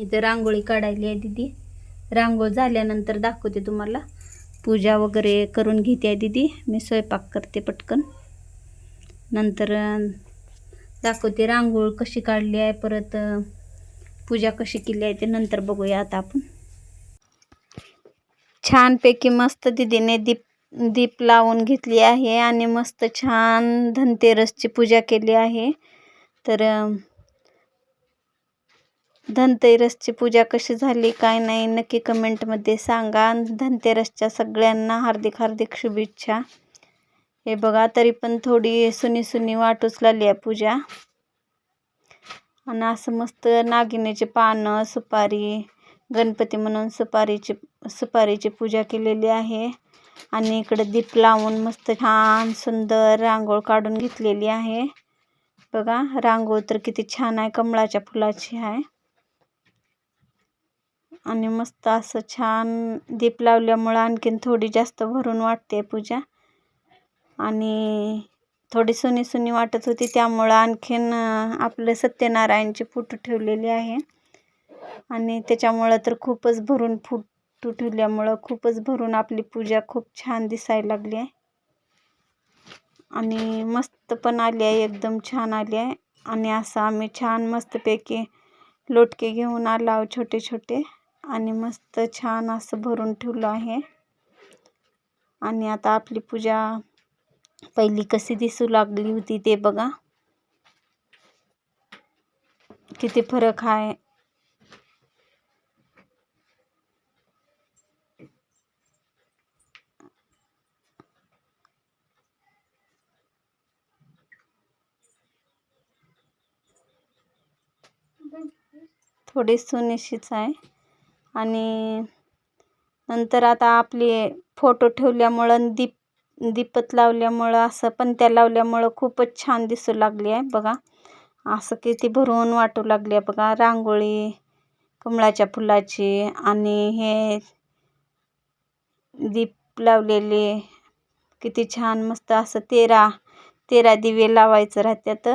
इथं रांगोळी काढायली आहे दीदी. रांगोळ झाल्यानंतर दाखवते तुम्हाला. पूजा वगैरे करून घेते आहे दीदी. मी स्वयंपाक करते पटकन. नंतर दाखवते रांगोळ कशी काढली आहे परत पूजा कशी केली आहे ते नंतर बघूया आता आपण. छानपैकी मस्त दीदीने दीप दीप लावून घेतली आहे आणि मस्त छान धनतेरसची पूजा केली आहे. तर धनतेरसची पूजा कशी झाली काय नाही नक्की कमेंटमध्ये सांगा. धनतेरसच्या सगळ्यांना हार्दिक हार्दिक शुभेच्छा. हे बघा तरी पण थोडी सुनी सुनी वाट उचलाली आहे पूजा. आणि असं मस्त नागिनेचे पानं सुपारी गणपती म्हणून सुपारीची सुपारीची पूजा केलेली आहे. आणि इकडे दीप लावून मस्त छान सुंदर रांगोळ काढून घेतलेली आहे. बघा रांगोळ तर किती छान आहे कमळाच्या फुलाची आहे. आणि मस्त असं छान दीप लावल्यामुळं आणखीन थोडी जास्त भरून वाटते पूजा. आणि थोडी सुनी सुनी वाटत होती त्यामुळं आणखीन आपलं सत्यनारायणची फोटो ठेवलेली आहे. आणि त्याच्यामुळं तर खूपच भरून फोटो ठेवल्यामुळं खूपच भरून आपली पूजा खूप छान दिसायला लागली आहे. आणि मस्त पण आली आहे एकदम छान आली आहे. आणि असं आम्ही छान मस्तपैकी लोटके घेऊन आलो आहोत छोटे छोटे आणि मस्त छान असं भरून ठेवलं आहे. आणि आता आपली पूजा पहिली कशी दिसू लागली होती ते बघा. किती फरक आहे. थोडी सुनिश्चित आहे. आणि नंतर आता आपले फोटो ठेवल्यामुळं दीप दीपत लावल्यामुळं असं पणत्या लावल्यामुळं खूपच छान दिसू लागली आहे बघा. असं किती भरून वाटू लागली आहे बघा. रांगोळी कमळाच्या फुलाची आणि हे दीप लावलेले. किती छान मस्त असं तेरा तेरा दिवे लावायचं राहत्यात.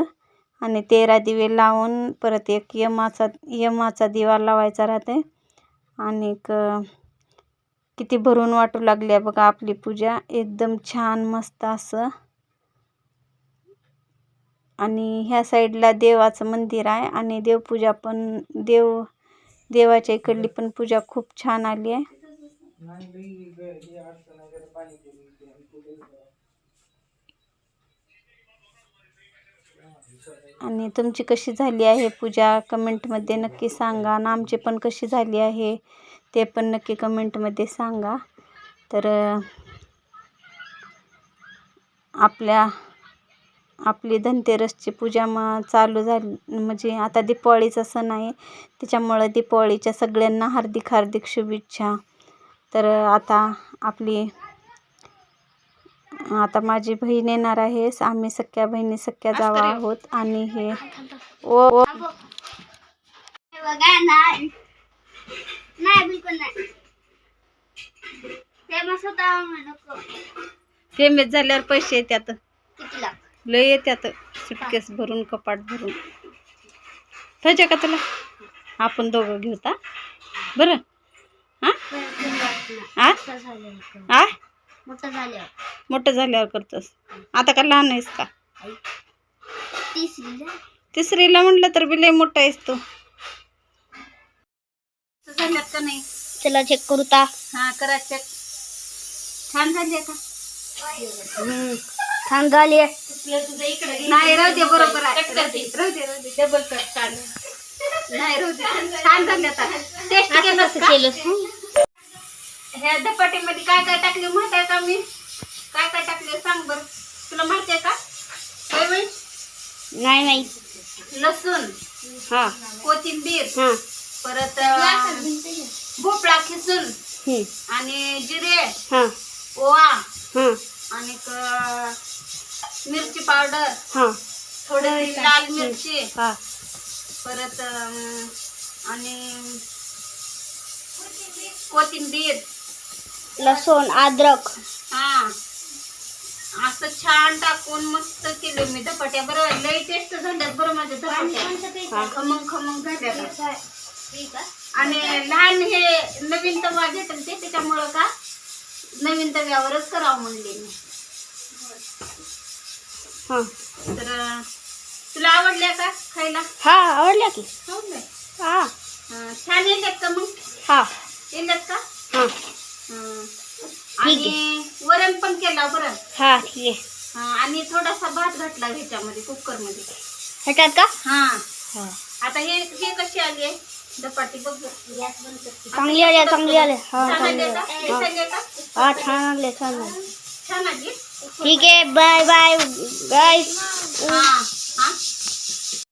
आणि तेरा दिवे लावून परत एक यमाचा यमाचा दिवा लावायचा राहते आणि किती भरून वाटू लागली आहे बघा आपली पूजा. एकदम छान मस्त असं. आणि ह्या साईडला देवाचं मंदिर आहे आणि देवपूजा पण देव देवाच्या इकडली पण पूजा खूप छान आली आहे. आणि तुमची कशी झाली आहे पूजा? कमेंटमध्ये नक्की सांगा. आणि आमची पण कशी झाली आहे ते पण नक्की कमेंटमध्ये सांगा. तर आपल्या आपली धनतेरसची पूजा मग चालू झाली. म्हणजे आता दीपावळीचा सण आहे. त्याच्यामुळं दीपावळीच्या सगळ्यांना हार्दिक हार्दिक शुभेच्छा. तर आता आपली आता माझी बहीण येणार आहे. आम्ही सख्या बहिणी सख्या जावा आहोत आणि हे ओ फेमेस झाल्यावर पैसे येतात लय येतात सुटकेस भरून कपाट भरून. पाहिजे का तुला? आपण दोघं घेऊ ता. बरं. हां? आ? मोठं झाल्यावर. मोठं झाल्यावर करतोस. आता का लहान आहेस का? तिसरीला? तिसरीला म्हटलं तर बी लय मोठा आहेस तू. झाल्यात का नाही? चला चेक करू ता. हा करा check. छान झाली का छान झाली नाही राहू दे बरोबर आहे. राहू दे राहू दे राहू दे. डबल कट छान. नाही राहू दे. छान झाले आता. टेस्ट केलं केलं ह्या धपाटीमध्ये काय काय टाकले माहीत आहे का मी? काय काय टाकले सांग बर. तुला माहिती आहे का? नाही नाही. लसूण हा. कोथिंबीर हा. परत भोपळा खिसून हम्म. आणि जिरे हा. ओवा हा. आणि मिरची पावडर हा. थोडी लाल मिरची हा. परत आणि कोथिंबीर लसूण अद्रक. हा. असं छान टाकून मस्त केले मी धपाट्या. बरोबर लई टेस्ट झाल्यात बरं माझ्या धपाट्या. खमंग खमंग झाल्या आणि लहान हे नवीन तवा घेतलं ते त्याच्यामुळं का नवीन तव्यावरच करावं म्हणले मी. हा. तर तुला आवडल्या का खायला? हा आवडल्या की. आवडलंय? हा छान येतात का मग? हा. येतात का? हं. आणि वरण पण केला बरं. हा ठीक आहे. हं, आणि थोडासा भात घातला ह्याच्यामध्ये कुकरमध्ये ह्याच्यात का? हा. हा. आता हे हे कशी आली? आहे धपाटी बघ. गॅस बंद करते. चांगली आली चांगली आली. हा चांगली? आली हे हा. छान आले छान आले. छान आली? ठीक आहे बाय बाय गाईस हा हा.